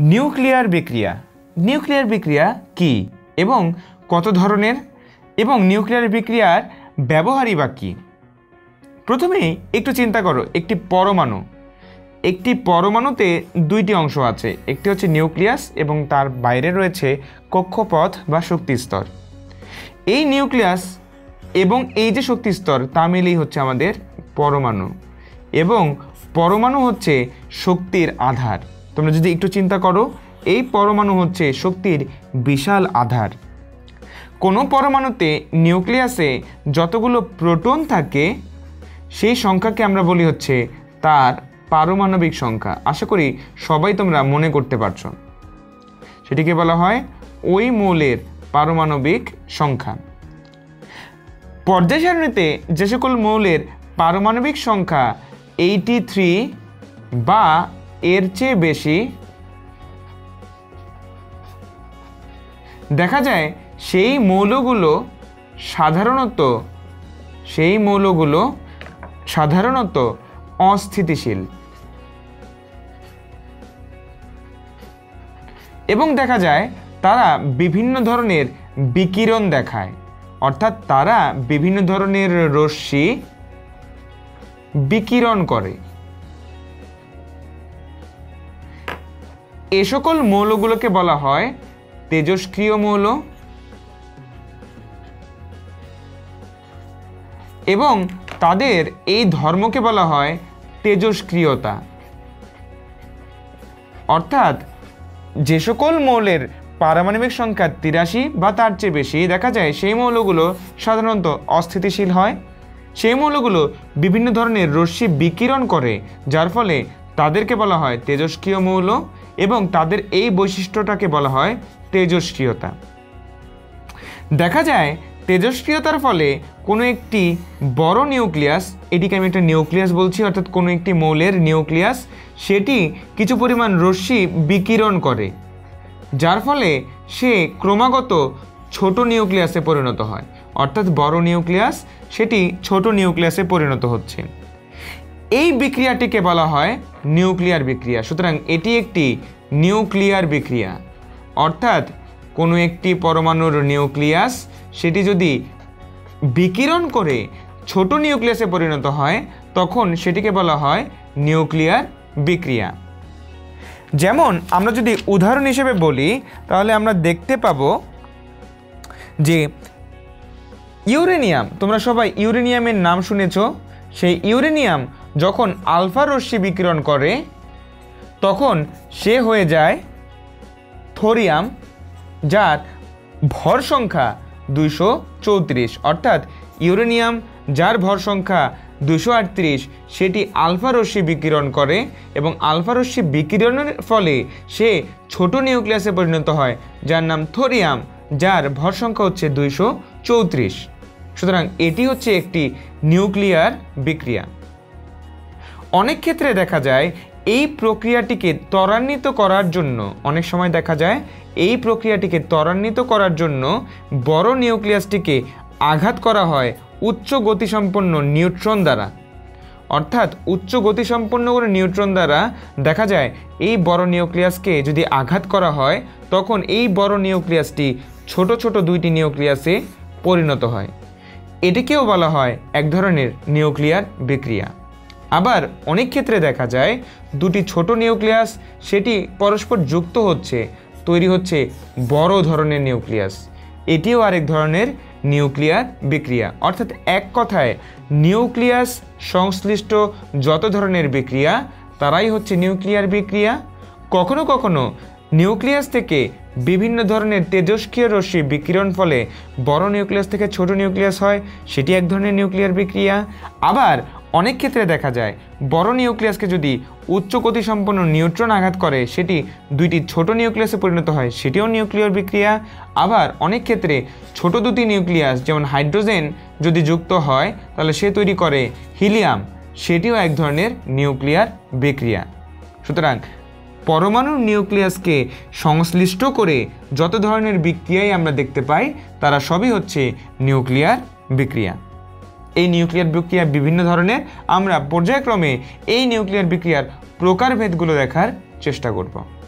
Nuclear বিক্রিয়া। Nuclear বিক্রিয়া কি এবং কত ধরনের এবং নিউক্লিয়ার বিক্রিয়ার ব্যবহারই বা কী? প্রথমে একটু চিন্তা করো, একটি পরমাণু। একটি পরমাণুতে দুইটি অংশ আছে, একটি হচ্ছে নিউক্লিয়াস এবং তার বাইরে রয়েছে কক্ষপথ বা শক্তিস্তর এই নিউক্লিয়াস এবং এই যে শক্তিস্তর তা মিলেই হচ্ছে আমাদের পরমাণু এবং পরমাণু হচ্ছে শক্তির আধার। তোমরা যদি একটু চিন্তা করো, এই পরমাণু হচ্ছে শক্তির বিশাল আধার। কোনো পরমাণুতে নিউক্লিয়াসে যতগুলো প্রোটন থাকে, সেই সংখ্যাকে আমরা বলি হচ্ছে তার পারমাণবিক সংখ্যা। আশা করি সবাই তোমরা মনে করতে পারছ। সেটিকে বলা হয় ওই মৌলের পারমাণবিক সংখ্যা। পর্যায় সারণীতে যে সকল মৌলের পারমাণবিক সংখ্যা এইটি থ্রি বা এর চেয়ে বেশি। দেখা যায় সেই মৌলগুলো সাধারণত, সেই মৌলগুলো সাধারণত অস্থিতিশীল। এবং দেখা যায় তারা বিভিন্ন ধরনের বিকিরণ দেখায়। অর্থাৎ তারা বিভিন্ন ধরনের রশ্মি বিকিরণ করে। এ সকল মৌলগুলোকে বলা হয় তেজস্ক্রিয় মৌল এবং তাদের এই ধর্মকে বলা হয় তেজস্ক্রিয়তা অর্থাৎ যে সকল মৌলের পারমাণবিক সংখ্যা তিরাশি বা তার চেয়ে বেশি দেখা যায়, সেই মৌলগুলো সাধারণত অস্থিতিশীল হয়। সেই মৌলগুলো বিভিন্ন ধরনের রশ্মি বিকিরণ করে, যার ফলে তাদেরকে বলা হয় তেজস্ক্রিয় মৌল। এবং তাদের এই বৈশিষ্ট্যটাকে বলা হয় তেজস্ক্রিয়তা। দেখা যায়, তেজস্ক্রিয়তার ফলে কোনো একটি বড় নিউক্লিয়াস, এটিকে আমি একটা নিউক্লিয়াস বলছি, অর্থাৎ কোনো একটি মৌলের নিউক্লিয়াস, সেটি কিছু পরিমাণ রশ্মি বিকিরণ করে, যার ফলে সে ক্রমাগত ছোট নিউক্লিয়াসে পরিণত হয়। অর্থাৎ বড় নিউক্লিয়াস, সেটি ছোট নিউক্লিয়াসে পরিণত হচ্ছে। এই বিক্রিয়াটিকে বলা হয় নিউক্লিয়ার বিক্রিয়া। সুতরাং এটি একটি নিউক্লিয়ার বিক্রিয়া। অর্থাৎ কোনো একটি পরমাণুর নিউক্লিয়াস, সেটি যদি বিকিরণ করে ছোট নিউক্লিয়াসে পরিণত হয়, তখন সেটিকে বলা হয় নিউক্লিয়ার বিক্রিয়া। যেমন আমরা যদি উদাহরণ হিসেবে বলি, তাহলে আমরা দেখতে পাবো যে ইউরেনিয়াম, তোমরা সবাই ইউরেনিয়ামের নাম শুনেছ, সেই ইউরেনিয়াম যখন আলফা রশ্মি বিকিরণ করে, তখন সে হয়ে যায় থোরিয়াম, যার ভর সংখ্যা দুইশো চৌত্রিশ। অর্থাৎ ইউরেনিয়াম, যার ভর সংখ্যা দুশো আটত্রিশ, সেটি আলফা রশ্মি বিকিরণ করে এবং আলফা রশ্মি বিকিরণের ফলে সে ছোট নিউক্লিয়াসে পরিণত হয়, যার নাম থোরিয়াম, যার ভর সংখ্যা হচ্ছে দুইশো চৌত্রিশ। সুতরাং এটি হচ্ছে একটি নিউক্লিয়ার বিক্রিয়া। অনেক ক্ষেত্রে দেখা যায় এই প্রক্রিয়াটিকে ত্বরান্বিত করার জন্য, অনেক সময় দেখা যায় এই প্রক্রিয়াটিকে ত্বরান্বিত করার জন্য বড় নিউক্লিয়াসটিকে আঘাত করা হয় উচ্চ গতিসম্পন্ন নিউট্রন দ্বারা। অর্থাৎ উচ্চ গতিসম্পন্ন করে নিউট্রন দ্বারা দেখা যায় এই বড় নিউক্লিয়াসকে যদি আঘাত করা হয়, তখন এই বড় নিউক্লিয়াসটি ছোট ছোট দুইটি নিউক্লিয়াসে পরিণত হয়। এটিকেও বলা হয় এক ধরনের নিউক্লিয়ার বিক্রিয়া। আবার অনেক ক্ষেত্রে দেখা যায়, দুটি ছোট নিউক্লিয়াস, সেটি পরস্পর যুক্ত হচ্ছে, তৈরি হচ্ছে বড় ধরনের নিউক্লিয়াস। এটিও আরেক ধরনের নিউক্লিয়ার বিক্রিয়া। অর্থাৎ এক কথায়, নিউক্লিয়াস সংশ্লিষ্ট যত ধরনের বিক্রিয়া, তারাই হচ্ছে নিউক্লিয়ার বিক্রিয়া। কখনো কখনো নিউক্লিয়াস থেকে বিভিন্ন ধরনের তেজস্ক্রিয় রশ্মি বিকিরণ ফলে বড় নিউক্লিয়াস থেকে ছোট নিউক্লিয়াস হয়, সেটি এক ধরনের নিউক্লিয়ার বিক্রিয়া। আবার অনেক ক্ষেত্রে দেখা যায়, বড় নিউক্লিয়াসকে যদি উচ্চ গতিসম্পন্ন নিউট্রন আঘাত করে, সেটি দুইটি ছোট নিউক্লিয়াসে পরিণত হয়, সেটিও নিউক্লিয়ার বিক্রিয়া। আবার অনেক ক্ষেত্রে ছোট দুটি নিউক্লিয়াস, যেমন হাইড্রোজেন যদি যুক্ত হয়, তাহলে সে তৈরি করে হিলিয়াম, সেটিও এক ধরনের নিউক্লিয়ার বিক্রিয়া। সুতরাং পরমাণুর নিউক্লিয়াসকে সংশ্লিষ্ট করে যত ধরনের বিক্রিয়াই আমরা দেখতে পাই, তারা সবই হচ্ছে নিউক্লিয়ার বিক্রিয়া। এই নিউক্লিয়ার বিক্রিয়া বিভিন্ন ধরনের আমরা পর্যায়ক্রমে এই নিউক্লিয়ার বিক্রিয়ার প্রকারভেদগুলো দেখার চেষ্টা করব।